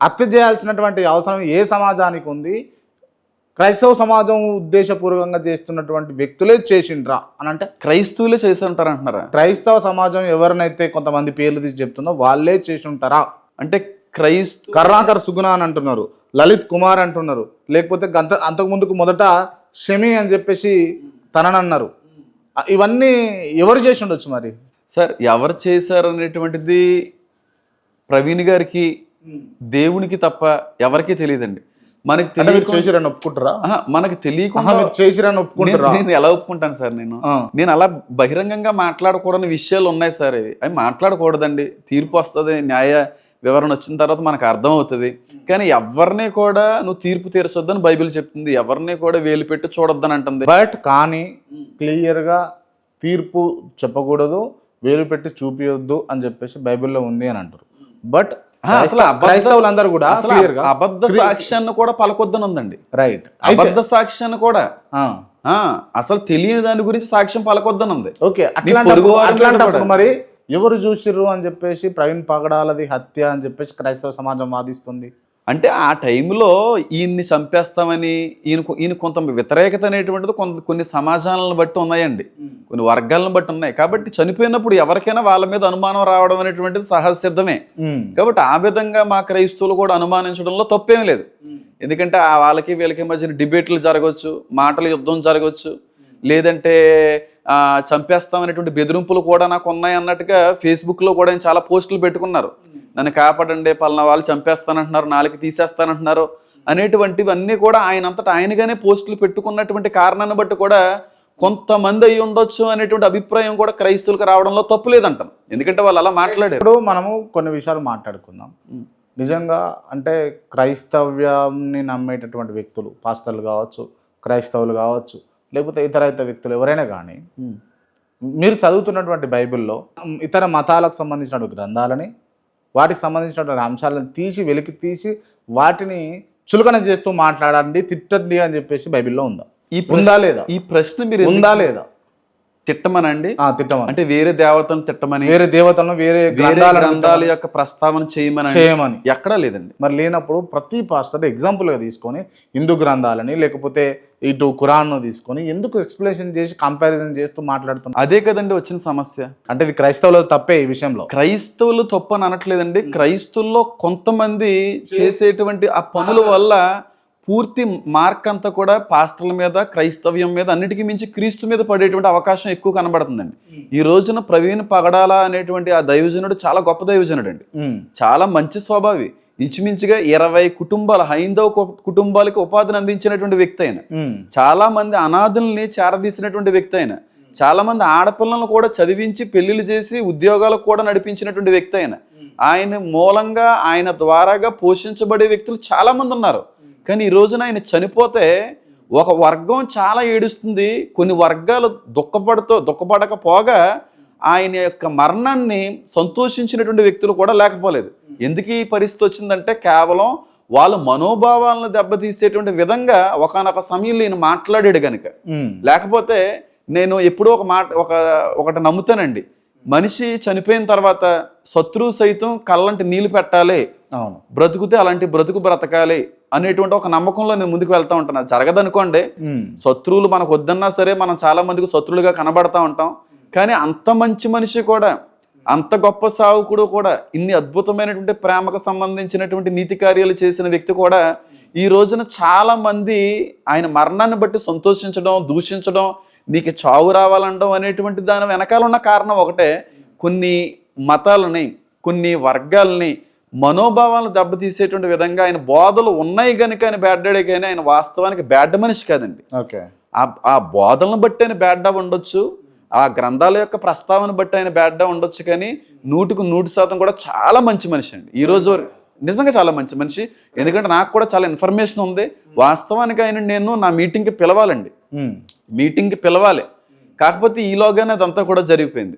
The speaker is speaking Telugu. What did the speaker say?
హత్య చేయాల్సినటువంటి అవసరం ఏ సమాజానికి ఉంది? క్రైస్తవ సమాజం ఉద్దేశపూర్వకంగా చేస్తున్నటువంటి వ్యక్తులే చేసిండ్రా అని అంటే క్రైస్తవులే చేసి ఉంటారు అంటున్నారా క్రైస్తవ సమాజం ఎవరినైతే కొంతమంది పేర్లు తీసి చెప్తుందో వాళ్ళే చేసి ఉంటారా అంటే క్రైస్త కర్ణాకర్ సుగుణ అని అంటున్నారు లలిత్ కుమార్ అంటున్నారు లేకపోతే గంత అంతకు ముందుకు మొదట షమి అని చెప్పేసి తనని అన్నారు. ఆ, ఇవన్నీ ఎవరు చేసి ఉండొచ్చు మరి? సార్ ఎవరు చేశారు అనేటువంటిది ప్రవీణ్ గారికి దేవునికి తప్ప ఎవరికీ తెలియదండి. మనకి తెలియకుండా ఒప్పుకుంటారా? మనకి తెలియకుండా మీరు చేసిరని ఒప్పుకుంటారా? నేను- ఎలా ఒప్పుకుంటాను సార్ నేను? నేను అలా బహిరంగంగా మాట్లాడకూడని విషయాలు ఉన్నాయి సార్ ఇవి. అవి మాట్లాడకూడదండి. తీర్పు వస్తుంది న్యాయ వివరణ వచ్చిన తర్వాత మనకు అర్థం అవుతుంది. కానీ ఎవరిని కూడా నువ్వు తీర్పు తీర్చొద్దని బైబిల్ చెప్తుంది. ఎవరిని కూడా వేలు పెట్టి చూడొద్దని అంటుంది. బట్ కానీ క్లియర్గా తీర్పు చెప్పకూడదు వేలు పెట్టి చూపియొద్దు అని చెప్పేసి బైబిల్లో ఉంది అని అంటారు. బట్ క్రైస్తవులందరూ కూడా అబద్ధ సాక్ష్యాన్ని కూడా పలకొద్దని ఉందండి రైట్ అబద్ధ సాక్ష్యాన్ని కూడా అసలు తెలియని దాని గురించి సాక్ష్యం పలకొద్దని ఉంది ఓకే అట్లాంటప్పుడు. మరి ఎవరు చూసిర్రు అని చెప్పేసి ప్రవీణ్ పగడాలది హత్య అని చెప్పేసి క్రైస్తవ సమాజం వాదిస్తుంది? అంటే ఆ టైంలో ఈయన్ని చంపేస్తామని ఈయన ఈయన కొంత వ్యతిరేకత అనేటువంటిది కొంత కొన్ని సమాజాలను బట్టి ఉన్నాయండి. కొన్ని వర్గాలను బట్టి ఉన్నాయి. కాబట్టి చనిపోయినప్పుడు ఎవరికైనా వాళ్ళ మీద అనుమానం రావడం అనేటువంటిది సహజసిద్ధమే కాబట్టి ఆ విధంగా మా క్రైస్తవులు కూడా అనుమానించడంలో తప్పేం లేదు. ఎందుకంటే ఆ వాళ్ళకి వీళ్ళకి మధ్యన డిబేట్లు జరగవచ్చు మాటల యుద్ధం జరగవచ్చు లేదంటే ఆ, చంపేస్తామనేటువంటి బెదిరింపులు కూడా నాకు ఉన్నాయి అన్నట్టుగా ఫేస్బుక్లో కూడా చాలా పోస్టులు పెట్టుకున్నారు. నన్ను కాపాడండి పలానా వాళ్ళు చంపేస్తానంటున్నారు నాలుగు తీసేస్తానంటున్నారు అనేటువంటివన్నీ కూడా ఆయన అంతటా ఆయనగానే పోస్టులు పెట్టుకున్నటువంటి కారణాన్ని బట్టి కూడా కొంతమంది అయి ఉండొచ్చు అనేటువంటి అభిప్రాయం కూడా క్రైస్తవులకు రావడంలో తప్పు లేదంటాను ఎందుకంటే వాళ్ళు అలా మాట్లాడారు. ఇప్పుడు మనము కొన్ని విషయాలు మాట్లాడుకుందాం. నిజంగా అంటే క్రైస్తవ్యాన్ని నమ్మేటటువంటి వ్యక్తులు పాస్టర్లు కావచ్చు క్రైస్తవులు కావచ్చు లేకపోతే ఇతర ఇతర వ్యక్తులు ఎవరైనా కానీ మీరు చదువుతున్నటువంటి బైబిల్లో ఇతర మతాలకు సంబంధించినటువంటి గ్రంథాలని వాటికి సంబంధించినటువంటి అంశాలను తీసి వెలికి తీసి వాటిని చులకన చేస్తూ మాట్లాడండి తిట్టండి అని చెప్పేసి బైబిల్లో ఉందా? ఈ ఉందా లేదా? ఈ ప్రశ్న మీరు ఉందా లేదా? తిట్టమనండి? ఆ, తిట్టమని. అంటే వేరే దేవతను తిట్టమని? వేరే దేవతలను వేరే గ్రంథాల యొక్క ప్రస్తావన చేయమని చేయమని. ఎక్కడా లేదండి. మరి లేనప్పుడు ప్రతి పాస్టర్ ఎగ్జాంపుల్గా తీసుకొని హిందూ గ్రంథాలని లేకపోతే ఇటు ఖురాన్ను తీసుకొని ఎందుకు ఎక్స్ప్లెనేషన్ చేసి కంపారిజన్ చేస్తూ మాట్లాడుతున్నారు అదే కదండి వచ్చిన సమస్య. అంటే ఇది క్రైస్తవుల తప్పే ఈ విషయంలో. క్రైస్తవులు తప్పు అని అనట్లేదండి. క్రైస్తవుల్లో కొంతమంది చేసేటువంటి ఆ పనుల వల్ల పూర్తి మార్క్ అంతా కూడా పాస్టర్ల మీద క్రైస్తవ్యం మీద అన్నిటికీ మించి క్రీస్తు మీద పడేటువంటి అవకాశం ఎక్కువ కనబడుతుందండి. ఈ రోజున ప్రవీణ్ పగడాల అనేటువంటి ఆ దైవజనుడు చాలా గొప్ప దైవజనుడు అండి చాలా మంచి స్వభావి. ఇంచుమించుగా ఇరవై కుటుంబాల హైందవ కుటుంబాలకి ఉపాధిని అందించినటువంటి వ్యక్తి ఆయన. ఉమ్, చాలా మంది అనాథుల్ని చేరదీసినటువంటి వ్యక్తి ఆయన. చాలా మంది ఆడపిల్లలను కూడా చదివించి పెళ్ళిళ్ళు చేసి ఉద్యోగాలకు కూడా నడిపించినటువంటి వ్యక్తి ఆయన. ఆయన మూలంగా ఆయన ద్వారాగా పోషించబడే వ్యక్తులు చాలా మంది ఉన్నారు. కానీ ఈ రోజున ఆయన చనిపోతే ఒక వర్గం చాలా ఏడుస్తుంది. కొన్ని వర్గాలు దుఃఖపడుతూ దుఃఖపడకపోగా ఆయన యొక్క మరణాన్ని సంతోషించినటువంటి వ్యక్తులు కూడా లేకపోలేదు. ఎందుకు ఈ పరిస్థితి వచ్చిందంటే కేవలం వాళ్ళ మనోభావాలను దెబ్బతీసేటువంటి విధంగా ఒకనొక సమయంలో ఈయన మాట్లాడాడు కనుక లేకపోతే నేను ఎప్పుడూ ఒక మాట ఒక ఒకటి నమ్ముతానండి. మనిషి చనిపోయిన తర్వాత శత్రువు సైతం కళ్ళంటి నీళ్ళు పెట్టాలి. అవును. బ్రతుకుతే అలాంటి బ్రతుకు బ్రతకాలి. అనేటువంటి ఒక నమ్మకంలో నేను ముందుకు వెళ్తా ఉంటాను. అది జరగదనుకోండి శత్రువులు మనకు వద్దన్నా సరే మనం చాలా మందికి శత్రువులుగా కనబడతా ఉంటాం. కానీ అంత మంచి మనిషి కూడా అంత గొప్ప సావుకుడు కూడా ఇన్ని అద్భుతమైనటువంటి ప్రేమకు సంబంధించినటువంటి నీతి కార్యాలు చేసిన వ్యక్తి కూడా ఈ రోజున చాలా మంది ఆయన మరణాన్ని బట్టి సంతోషించడం దూషించడం నీకు చావు రావాలండం అనేటువంటి దాని వెనకాల ఉన్న కారణం ఒకటే. కొన్ని మతాలని కొన్ని వర్గాలని మనోభావాలను దెబ్బతీసేటువంటి విధంగా ఆయన బోధలు ఉన్నాయి కనుక ఆయన బ్యాడ్డాడే కానీ ఆయన వాస్తవానికి బ్యాడ్ మనిషి కాదండి. ఓకే. ఆ ఆ బోధనను బట్టి ఆయన బ్యాడ్డా ఉండొచ్చు ఆ గ్రంథాల యొక్క ప్రస్తావన బట్టి ఆయన బ్యాడ్డా ఉండొచ్చు కానీ నూటికి నూటి శాతం కూడా చాలా మంచి మనిషి అండి. ఈ రోజు వరకు నిజంగా చాలా మంచి మనిషి. ఎందుకంటే నాకు కూడా చాలా ఇన్ఫర్మేషన్ ఉంది. వాస్తవానికి ఆయన నేను నా మీటింగ్కి పిలవాలండి. మీటింగ్కి పిలవాలి. కాకపోతే ఈలోగానే అదంతా కూడా జరిగిపోయింది.